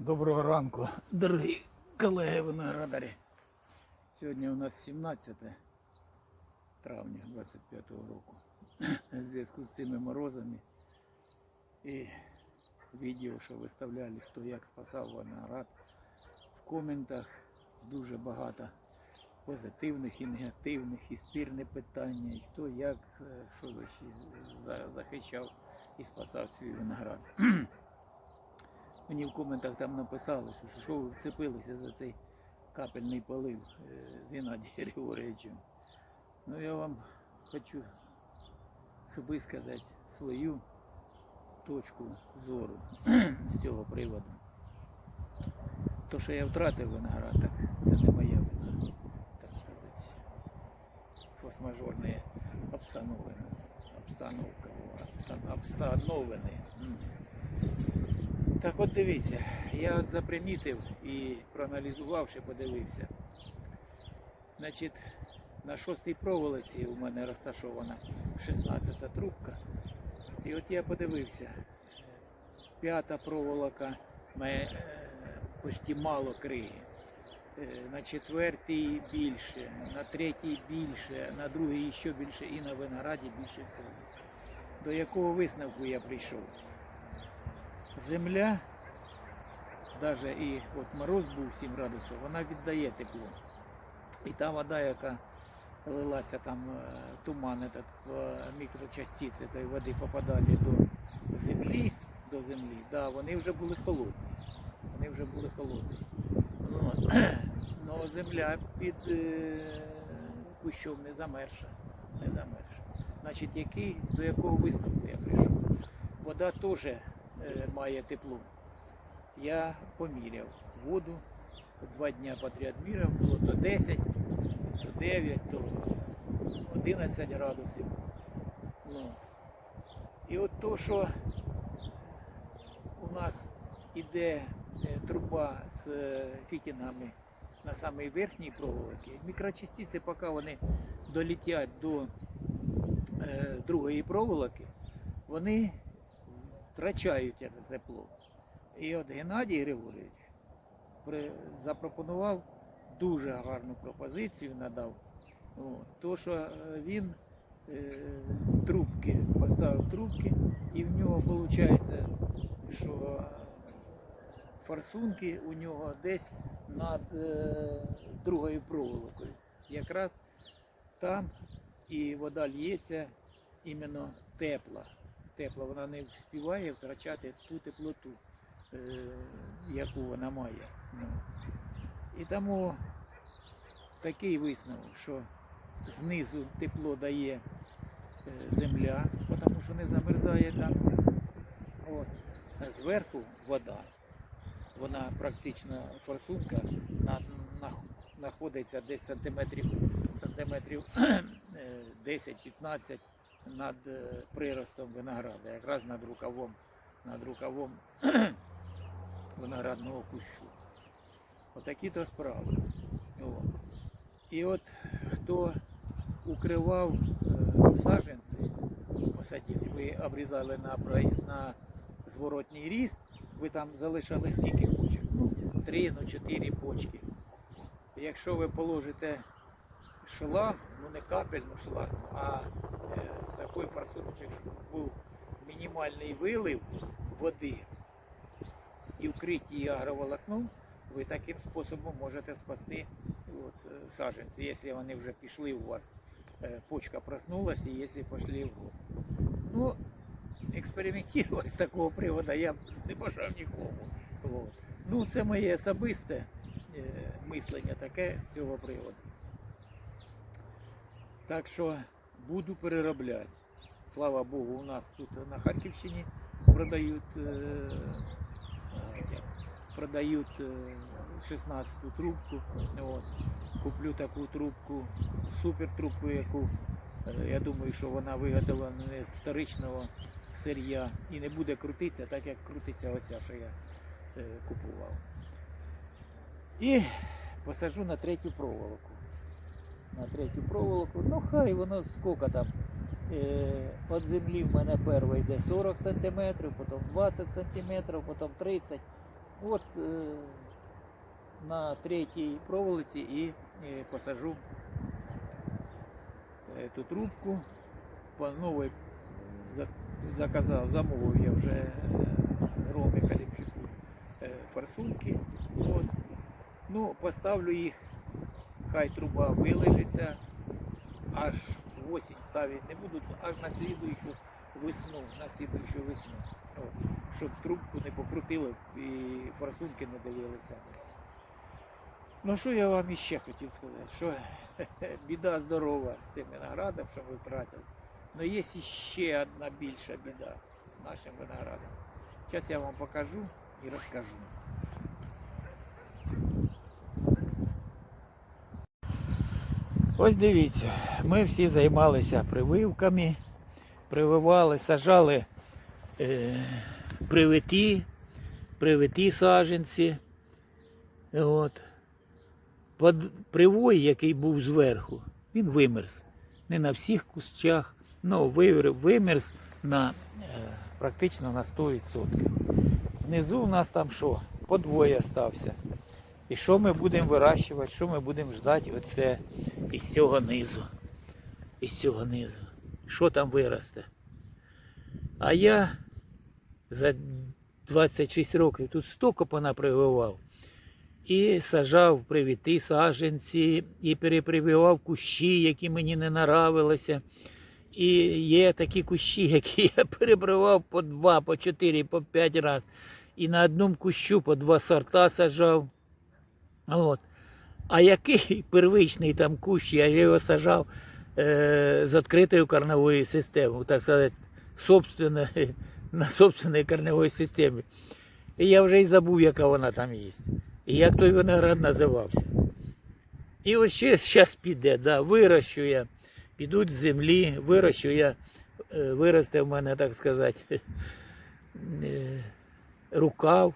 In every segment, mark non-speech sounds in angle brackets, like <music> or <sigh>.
Доброго ранку, дорогі колеги виноградарі. Сьогодні у нас 17 травня 25-го року. У зв'язку з цими морозами і відео, що виставляли, хто як спасав виноград. В коментах дуже багато позитивних і негативних, і спірне питання, і хто як, е, що захищав і спасав свій виноград. Мені в коментах там написали, що що ви вцепилися за цей капельний полив е, з Геннадієм Григорьовичем. Ну я вам хочу висказати свою точку зору з цього приводу. То, що я втратив виноград, це не моя вина, так сказати. Форс-мажорні обстановки. Обстановка, обстан- обстановини. М. Так от дивіться, я от запримітив і проаналізувавши, подивився. Значить, на шостій проволоці у мене розташована 16 трубка. І от я подивився, п'ята проволока має е, почти мало криги. Е, На четвертій більше, на третій більше, на другій ще більше і на винограді більше всього. До якого висновку я прийшов? Земля, навіть і от мороз був 7 градусів, вона віддає тепло. І та вода, яка лилася там е, туман, этот, мікрочастиці тої води попадали до землі, до землі, да, вони вже були холодні. Вони вже були холодні. <clears throat> Но земля під е, кущом не замерша. Не замерша. Значить, який, до якого висновку я прийшов? Вода теж має тепло. Я поміряв воду, два дня подряд міряв, було то 10, то 9, то 11 градусів. Ну. І от то, що у нас іде е, труба з е, фітінгами на самій верхній проволоці, мікрочастиці, поки вони долітять до е, другої проволоки, вони втрачають це тепло. І от Геннадій Григорович запропонував дуже гарну пропозицію, надав. От, то, що е, він е, трубки, поставив трубки, і в нього виходить, що форсунки у нього десь над е, другою проволокою. Якраз там і вода лється іменно тепла. Тепла, вона не вспіває втрачати ту теплоту, е, яку вона має. Ну. І тому такий висновок, що знизу тепло дає е, земля, тому що не замерзає там. От. А зверху вода. Вона практично форсунка на, на, знаходиться десь сантиметрів, сантиметрів <clears throat> е, 10-15 над е, приростом винограда, якраз над рукавом, над рукавом <clears throat> виноградного кущу. Отакі то справи. От. І от хто укривав е, саджанці, посадили, ви обрізали на, на зворотній ріст, ви там залишали скільки почок? Ну, три, ну чотири почки. Якщо ви положите шланг, ну не капельну шлангу, а е, з такої форсуночки, щоб був мінімальний вилив води і вкриті її агроволокном, ви таким способом можете спасти от, е, саджанці, якщо вони вже пішли у вас, е, почка проснулася, і якщо пішли в рост. Ну, експериментувати з такого приводу я не бажав нікому. От. Ну, це моє особисте е, мислення таке з цього приводу. Так що буду переробляти. Слава Богу, у нас тут на Харківщині продають, е, е, продають е, 16-ту трубку. От. Куплю таку трубку, супер трубку, яку е, я думаю, що вона виготовлена не з вторичного сир'я і не буде крутитися, так як крутиться оця, що я е, купував. І посажу на третю проволоку. На третю проволоку. Ну хай воно скільки там. Е, От землі в мене перша йде 40 см, потім 20 см, потім 30 От е, на третій проволоці і е, посажу е, ту трубку. По новій заказав, замовив я вже е, Роми Калімчуку е, форсунки. От. Ну, поставлю їх, хай труба вилежиться, аж осінь ставити не буду, аж на слідуючу весну, на слідуючу весну. Щоб трубку не покрутило і форсунки не дивилися. Ну що я вам іще хотів сказати, що <laughs> біда здорова з тим виноградом, що ви втратили. Але є ще одна більша біда з нашим виноградом. Зараз я вам покажу і розкажу. Ось дивіться, ми всі займалися прививками, прививали, сажали е, привиті, привиті саджанці. От. Привой, який був зверху, він вимерз. Не на всіх кущах, але вимерз на, е, практично на 100%. Внизу у нас там що? Подвоє стався. І що ми будемо вирощувати, що ми будемо ждати оце із цього низу. Із цього низу. Що там виросте? А я за 26 років тут стільки понапрививав. І сажав привіти саджанці, і перепрививав кущі, які мені не нравилися. І є такі кущі, <laughs> які я перебривав по два, по чотири, по п'ять разів. І на одному кущу по два сорта сажав. От. А який <laughs> первичний там кущ, я його сажав е, з відкритою корневою системою, так сказати, собственно, <laughs> на собственній корневій системі. І я вже й забув, яка вона там є. І як той виноград називався. І ось ще зараз піде, да, вирощу я, підуть з землі, вирощу я, е, виросте в мене, так сказати, <laughs> е, рукав.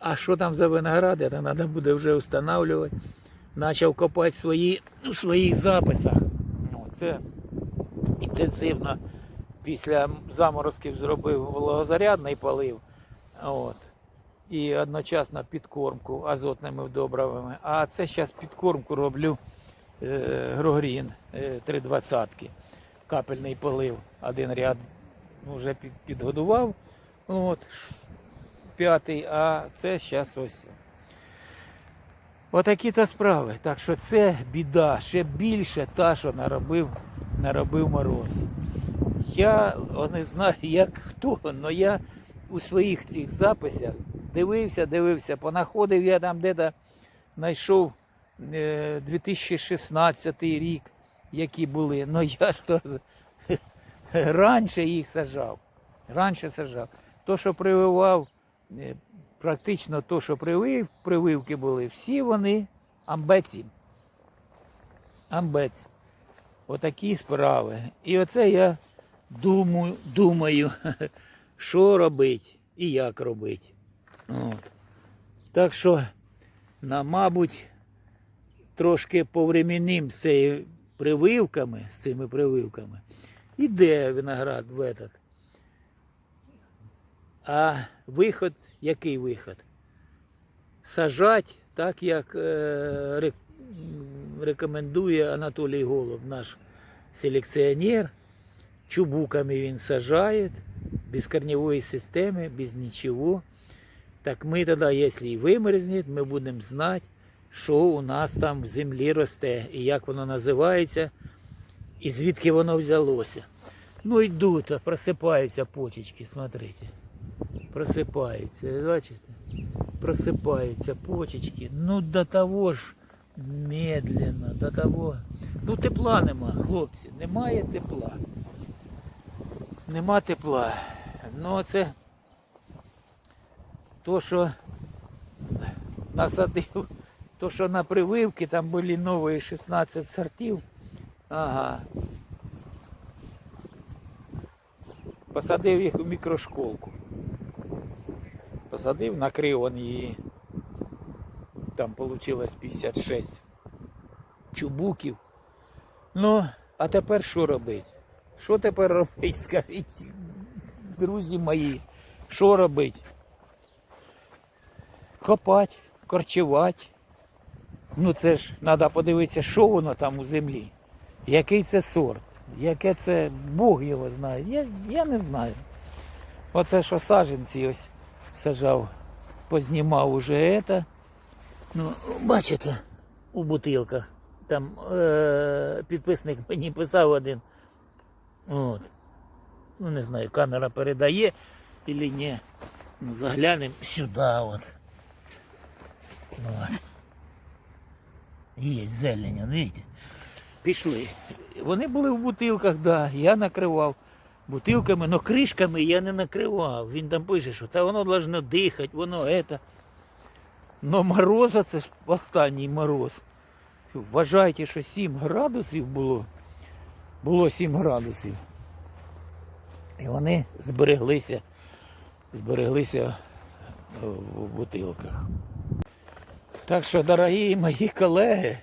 А що там за виногради, це треба буде вже встановлювати. Почав копати свої, ну, в своїх записах. Ну, це інтенсивно після заморозків зробив вологозарядний полив. От. І одночасно підкормку азотними добривами. А це зараз підкормку роблю е, Грогрін е, 320 капельний полив. Один ряд вже під, підгодував. От, п'ятий, а це зараз ось. Отакі то справи. Так що це біда, ще більше та, що наробив, наробив мороз. Я не знаю, як хто, але я у своїх цих записах дивився, дивився, понаходив я там де-то знайшов е, 2016 рік, які були. Ну я ж то <laughs> раніше їх сажав. Раніше сажав. То, що прививав, е, практично то, що привив, прививки були, всі вони амбеці. Амбець. Отакі справи. І оце я думаю, думаю, <laughs> що робити і як робити. От. Так що, на, мабуть, трошки повременним з цією прививками, з цими прививками, іде виноград в этот. А виход, який виход? Сажать, так як е, рекомендує Анатолій Голуб, наш селекціонер. Чубуками він сажає, без корневої системи, без нічого. Так ми тоді, якщо і вимерзне, ми будемо знати, що у нас там в землі росте, і як воно називається, і звідки воно взялося. Ну йдуть, просипаються почечки, смотрите. Просипаються, бачите? Просипаються почечки. Ну до того ж медленно, до того. Ну тепла нема, хлопці, немає тепла. Нема тепла. Ну це то, що насадив, то, що на прививки там були нові 16 сортів. Ага. Посадив їх у мікрошколку. Посадив, накрив он її. Там вийшло 56 чубуків. Ну, а тепер що робити? Що тепер робити? <laughs> Скажіть, друзі мої, що робити? копати, корчувати. Ну це ж треба подивитися, що воно там у землі. Який це сорт, яке це Бог його знає. Я, я не знаю. Оце що саджанці ось сажав, познімав уже це. Ну, бачите, у бутилках. Там е- підписник мені писав один. От. Ну, не знаю, камера передає или ні. Ну, заглянемо сюди. От. От. Є зелень, он, видите? Пішли. Вони були в бутилках, да, я накривав Бутилками, але кришками я не накривав. Він там пише, що та воно должно дихати, воно это. Но мороза це ж останній мороз. Вважайте, що 7 градусів було. Було 7 градусів. І вони збереглися, збереглися е, в бутилках. Так що, дорогі мої колеги,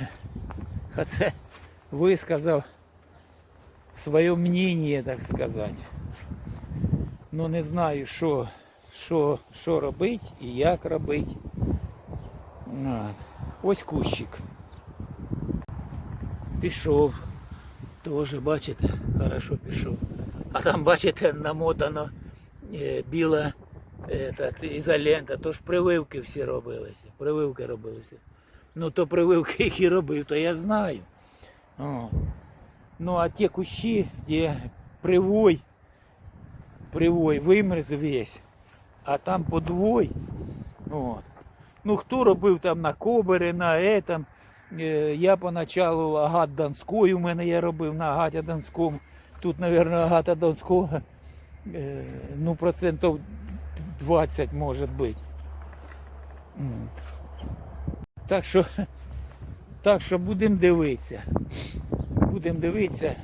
<laughs> оце висказав своє мнение, так сказати. Ну не знаю, що, що, що робити і як робити. Ось кущик. Пішов. Теж, бачите, хорошо пішов. А там, бачите, намотано е, біла е, та, ізолента, то ж прививки всі робилися. Прививки робилися. Ну то прививки, які робив, то я знаю. О. Ну а ті кущі, де привой, привой вимерз весь, а там подвой. От. Ну хто робив там на кобери, на этом. Е, Я поначалу агат Донської, у мене я робив на агаті Донському. Тут, мабуть, агата Донського, е, ну, процентів 20 може бути. Так що, так що будемо дивитися. Будемо дивитися,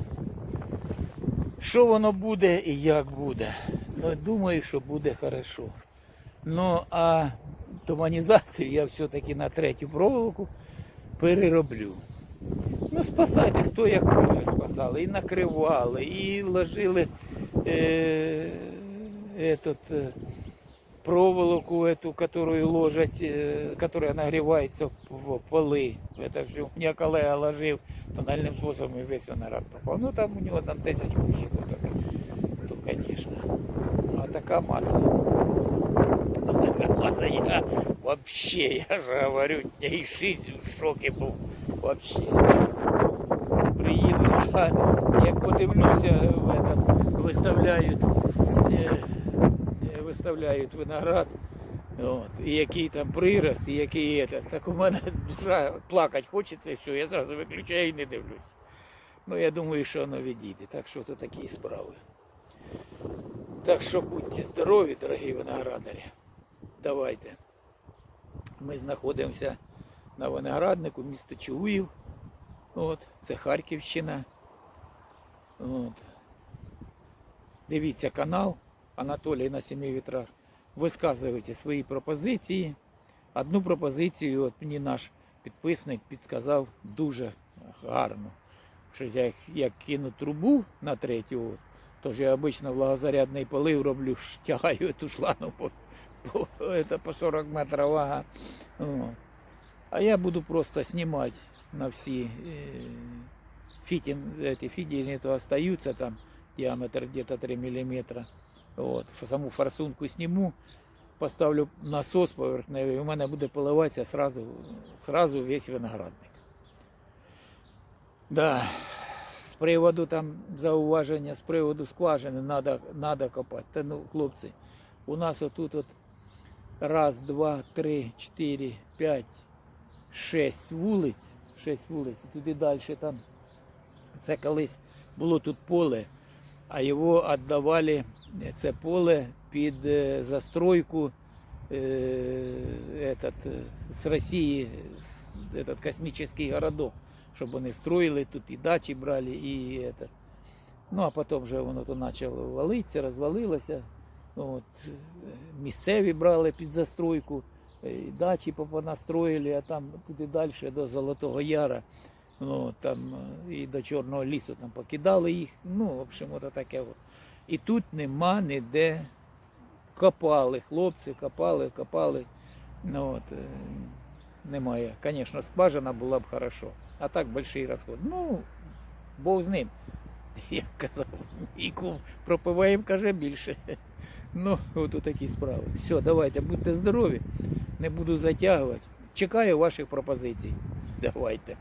що воно буде і як буде. Ну, думаю, що буде хорошо. Ну, а туманізацію я все-таки на третю проволоку перероблю. Ну, спасайте, хто як може спасали. І накривали, і ложили е, этот, е, проволоку эту, которую ложать, э, которая нагревается в полы. Это все. У меня колега ложив тональним способом і весь виноград пропав. Ну там у нього там 10 кущиків, то, то конечно. А така маса. А така <laughs> маса. Я вообще, я же говорю, я і шість в шокі був. Вообще. Приїду, а як подивлюся, в этом, виставляють. виставляють виноград, от, і який там прирост, і який это. Так у мене душа плакати хочеться і все, я зразу виключаю і не дивлюся. Ну я думаю, що воно відійде. Так що то такі справи. Так що будьте здорові, дорогі виноградарі. Давайте. Ми знаходимося на винограднику, місто Чугуїв. От, це Харківщина. От. Дивіться канал Анатолій на семи вітрах. Висказуйте свої пропозиції. Одну пропозицію от мені наш підписник підказав дуже гарно. Що я як кину трубу на третю, от, тож я обично влагозарядний полив роблю, ш- <laughs> тягаю цю шлану по, по, это, по 40 метрів вага. О. А я буду просто знімати на всі е, фітін, эти фідеры то остаются там диаметр где-то 3 миллиметра. Вот. ф- Саму форсунку сниму, поставлю насос поверхневий, і у мене буде поливатися сразу, сразу весь виноградник. Да. З приводу там зауваження, з приводу скважини надо, надо копати. Та ну, хлопці, у нас отут от раз, два, три, чотири, п'ять, шесть вулиць. Шесть вулиць. Туди далі там. Це колись було тут поле, а його віддавали це поле під е, застройку е, этот, е, з Росії, з, этот космічний городок, щоб вони строїли тут і дачі брали, і это. Ну а потім вже воно то почало валитися, розвалилося. От, е, місцеві брали під застройку, е, і дачі понастроїли, а там туди далі до Золотого Яра. Ну, там е, і до Чорного лісу там покидали їх. Ну, в общем, от таке. От. І тут нема ніде копали, хлопці копали, копали. Ну, от, е, немає. Звісно, скважина була б хорошо. А так великий розход. Ну, Бог з ним. <laughs> Як казав, кум пропиваємо, каже більше. <laughs> Ну, от такі справи. Все, давайте, будьте здорові, не буду затягувати. Чекаю ваших пропозицій. Давайте.